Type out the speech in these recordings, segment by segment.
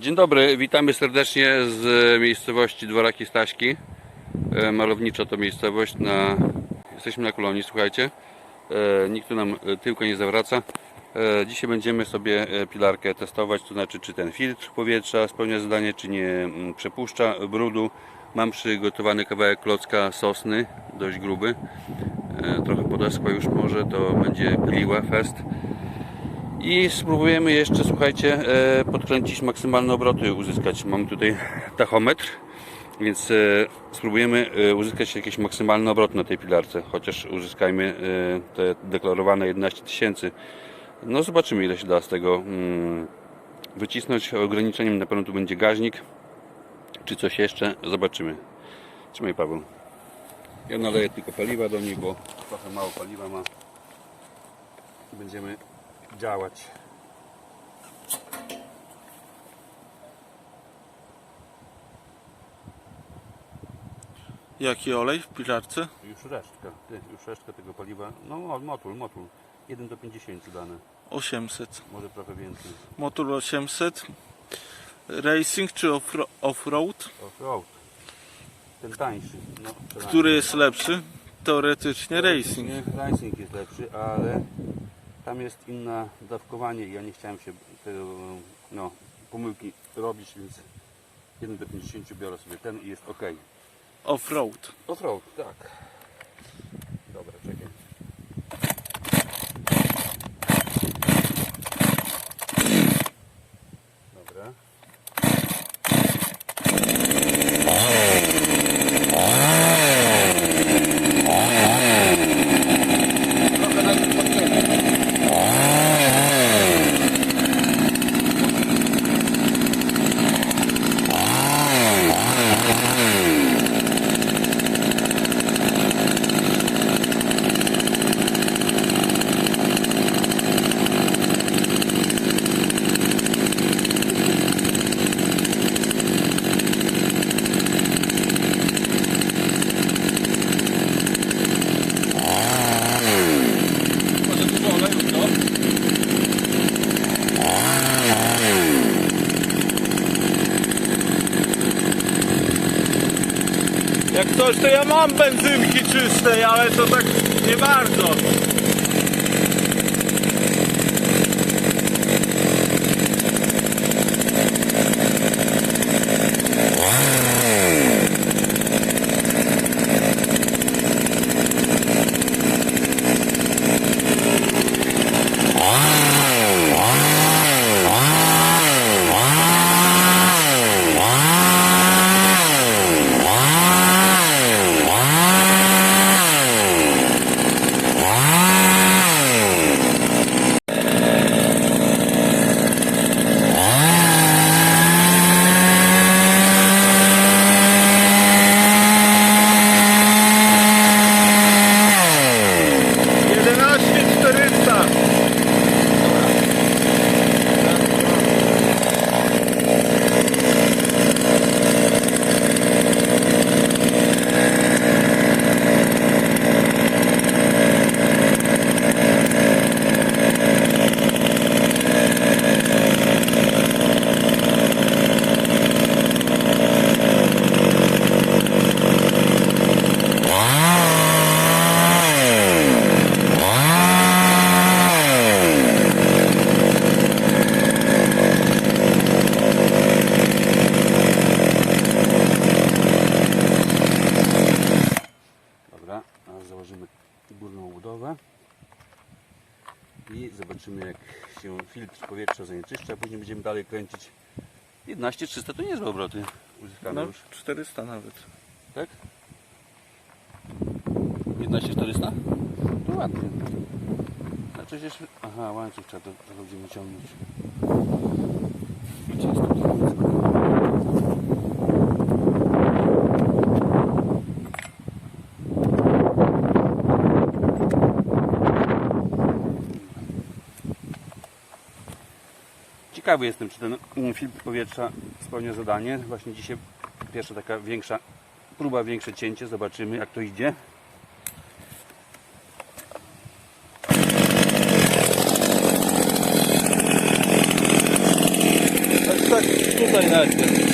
Dzień dobry, witamy serdecznie z miejscowości Dworaki Staśki. E, Malownicza to miejscowość. Na... Jesteśmy na kolonii, słuchajcie. E, Nikt tu nam e, tyłka nie zawraca. Dzisiaj będziemy sobie pilarkę testować, to znaczy czy ten filtr powietrza spełnia zadanie, czy nie mm, przepuszcza brudu. Mam przygotowany kawałek klocka sosny, dość gruby. Trochę podeschła już może, to będzie gliła fest. I spróbujemy jeszcze, słuchajcie, e, podkręcić maksymalne obroty uzyskać. Mam tutaj tachometr, więc e, spróbujemy e, uzyskać jakieś maksymalne obroty na tej pilarce, chociaż uzyskajmy te deklarowane 11 tysięcy. No zobaczymy ile się da z tego mm, wycisnąć. Ograniczeniem na pewno tu będzie gaźnik, czy coś jeszcze, zobaczymy. Trzymaj Paweł. Ja naleję tylko paliwa do niej, bo trochę mało paliwa ma. Będziemy działać. Jaki olej w pilarce? Już resztka, ty, już resztka tego paliwa. No motul, motul. 1 do 50 dane, 800. może trochę więcej. Motor 800. Racing czy offro- off-road? Offroad. Ten tańszy. No, Który jest lepszy? Teoretycznie racing. Nie, Racing jest lepszy, ale tam jest inne dawkowanie i ja nie chciałem się tego, no, pomyłki robić, więc 1 do 50 biorę sobie ten i jest ok. Off-road. Offroad, tak. Mam benzynki czystej, ale to tak nie bardzo. Jedenaście 400. Dobra, a założymy górną budowę i zobaczymy jak się filtr powietrza zanieczyszcza, później będziemy dalej kręcić 11300 to niezłe obroty uzyskane No, już, 400 nawet. tak? 11400? To ładnie. Znaczy jeszcze... Aha, łańcuch trzeba to to będziemy ciągnąć. Ciekawy jestem, czy ten mm, filtr powietrza spełnia zadanie. Właśnie dzisiaj pierwsza taka większa próba, większe cięcie. Zobaczymy jak to idzie. Tak, tak. tutaj najpierw.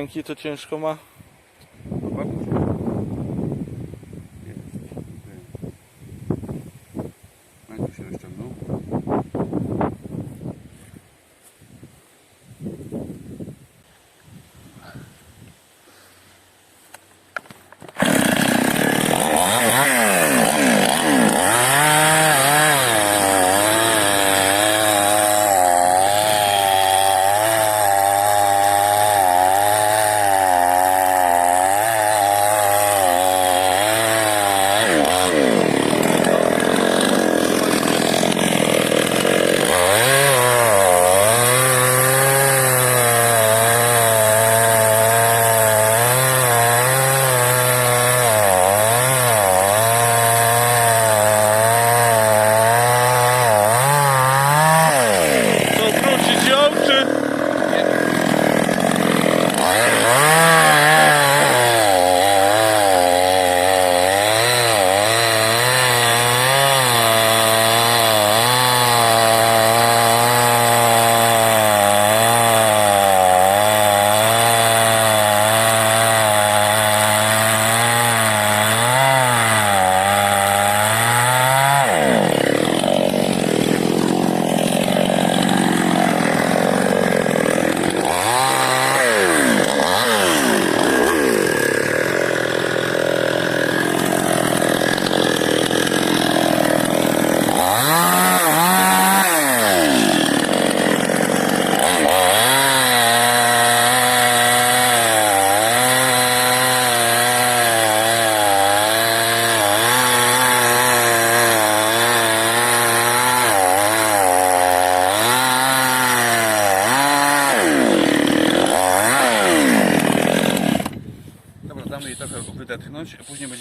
Sęki to ciężko ma.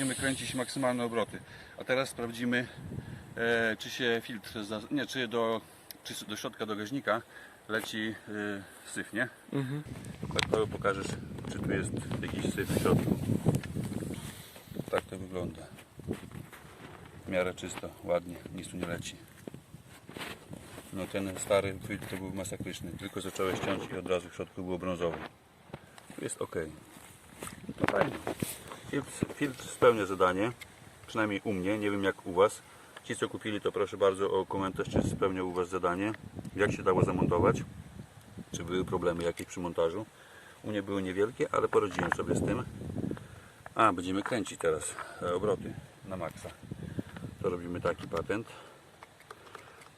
Będziemy kręcić maksymalne obroty. A teraz sprawdzimy, e, czy się filtr, za, nie, czy do, czy do środka do gaźnika leci e, syf, nie? Mhm. Tak Paweł pokażesz, czy tu jest jakiś syf w środku. Tak to wygląda. W miarę czysto, ładnie, nic tu nie leci. No ten stary filtr to był masakryczny, tylko zacząłeś ciąć i od razu w środku było brązowe. Tu jest ok. No to fajnie. Filtr, filtr spełnia zadanie, przynajmniej u mnie, nie wiem jak u Was. Ci co kupili to proszę bardzo o komentarz, czy spełniał u Was zadanie, jak się dało zamontować, czy były problemy jakieś przy montażu. U mnie były niewielkie, ale poradziłem sobie z tym. A, będziemy kręcić teraz e, obroty na maksa. To robimy taki patent.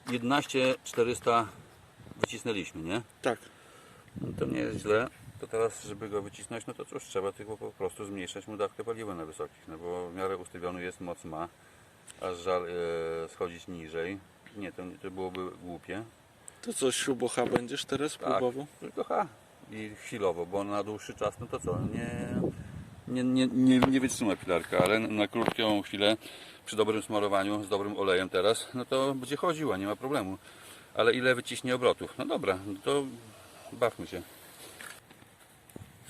11400 wycisnęliśmy, nie? Tak. No to nie jest źle. To teraz, żeby go wycisnąć, no to cóż, trzeba tylko po prostu zmniejszać mu dawkę paliwa na wysokich, no bo w miarę ustawiony jest, moc ma, aż żal e, schodzić niżej. Nie, to, to byłoby głupie. To co, śrubocha będziesz teraz Tak, próbował? tylko ha i chwilowo, bo na dłuższy czas, no to co, nie, nie, nie, nie, nie wytrzyma pilarka, ale na krótką chwilę przy dobrym smarowaniu, z dobrym olejem teraz, no to będzie chodziła, nie ma problemu. Ale ile wyciśnie obrotów? No dobra, no to bawmy się.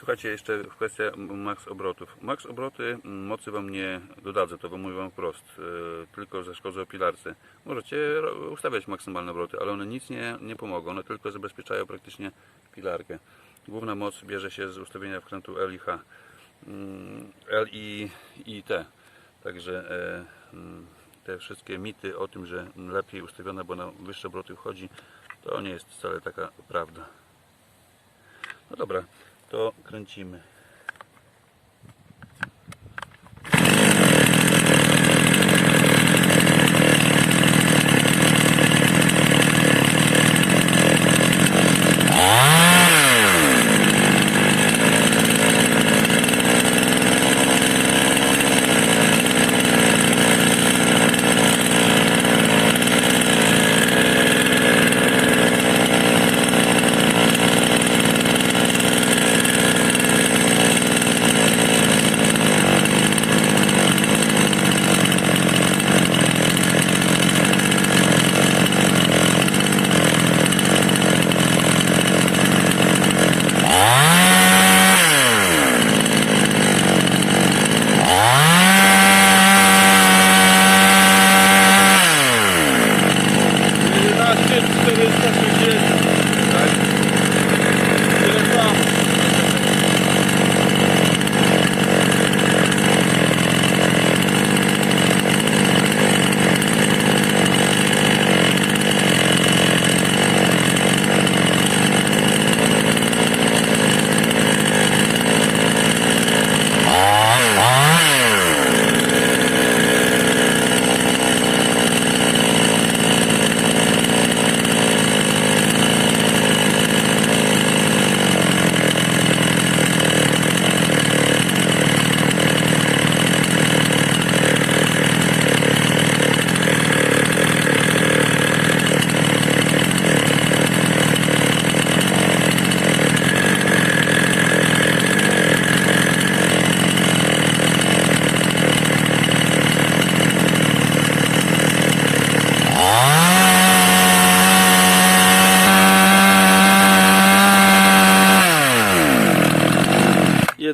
Słuchajcie, jeszcze kwestia max obrotów. Max obroty mm, mocy Wam nie dodadzę, to Wam mówię Wam wprost, yy, tylko zaszkodzę pilarce. Możecie ustawiać maksymalne obroty, ale one nic nie, nie pomogą, one tylko zabezpieczają praktycznie pilarkę. Główna moc bierze się z ustawienia wkrętu L i H. Mm, L i, i T. Także e, mm, te wszystkie mity o tym, że lepiej ustawione, bo na wyższe obroty wchodzi, to nie jest wcale taka prawda. No dobra, to kręcimy.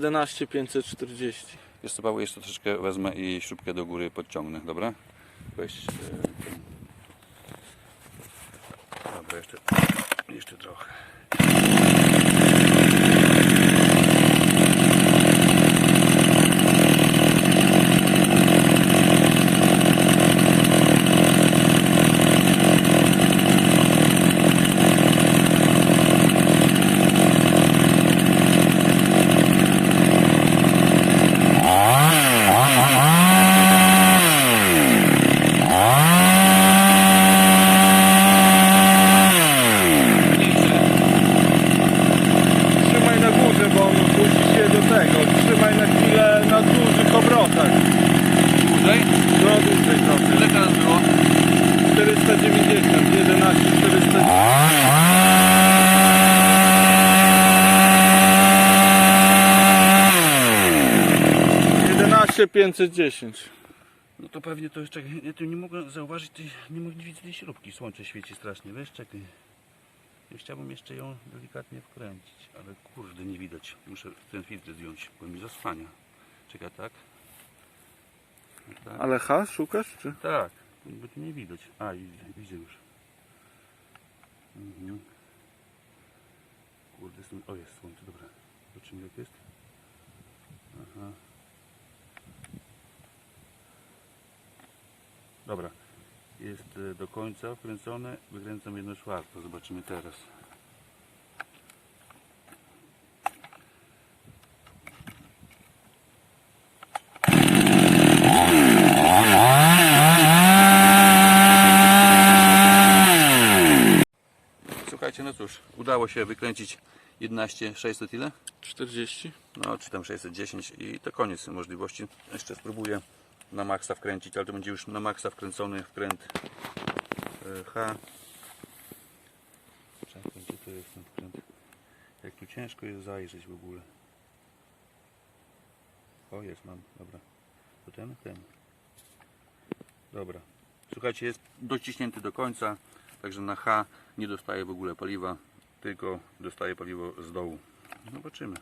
11 540. Wiesz co Paweł, jeszcze troszeczkę wezmę i śrubkę do góry podciągnę, dobra? Weź. E, dobra, jeszcze, jeszcze trochę. 12510. No to pewnie to jest, czekaj, ja tu nie mogę zauważyć, tej, nie mogę widzieć tej śrubki, słońce świeci strasznie, wiesz, czekaj. Ja chciałbym jeszcze ją delikatnie wkręcić, ale kurde, nie widać. Muszę ten filtr zdjąć, bo mi zasłania. Czekaj, tak? Tak, Ale H szukasz czy? tak bo tu nie widać. A, widzę, widzę już. Mhm. Kurde, o jest słońce, dobra. Zobaczymy jak jest. Aha. Dobra. Jest e, do końca wkręcone. Wykręcam jedno czwarto. Zobaczymy teraz. Słuchajcie, no cóż, udało się wykręcić 11 600 ile? 40. No, czy tam 610 i to koniec możliwości. Jeszcze spróbuję na maksa wkręcić, ale to będzie już na maksa wkręcony wkręt e, H. Gdzie to jest ten wkręt? Jak tu ciężko jest zajrzeć w ogóle. O, jest, mam, dobra. To ten? Ten. Dobra. Słuchajcie, jest dociśnięty do końca, także na H nie dostaje w ogóle paliwa, tylko dostaje paliwo z dołu. Zobaczymy.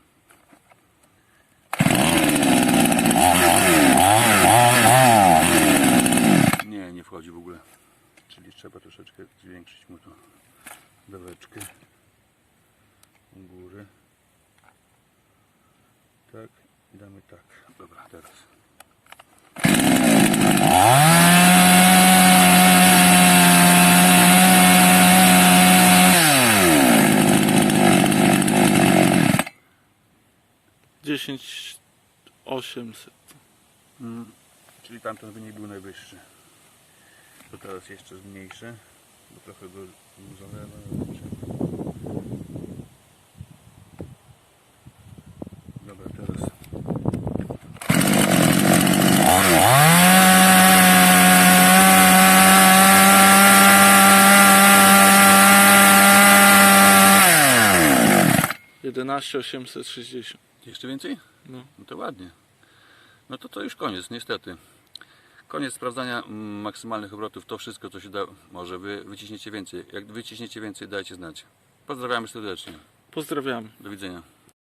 Nie, nie wchodzi w ogóle. Czyli trzeba troszeczkę zwiększyć mu to daweczkę u góry. Tak, damy tak. Dobra, teraz. dziesięć 800. Mm, czyli tamten wynik był najwyższy. To teraz jeszcze zmniejszę, bo trochę go zalewa. Dobra, teraz. jedenaście 860. Jeszcze więcej? No. No to ładnie. No to to już koniec, niestety. Koniec sprawdzania maksymalnych obrotów. To wszystko, co się da. Może wy wyciśniecie więcej. Jak wyciśniecie więcej, dajcie znać. Pozdrawiamy serdecznie. Pozdrawiamy. Do widzenia.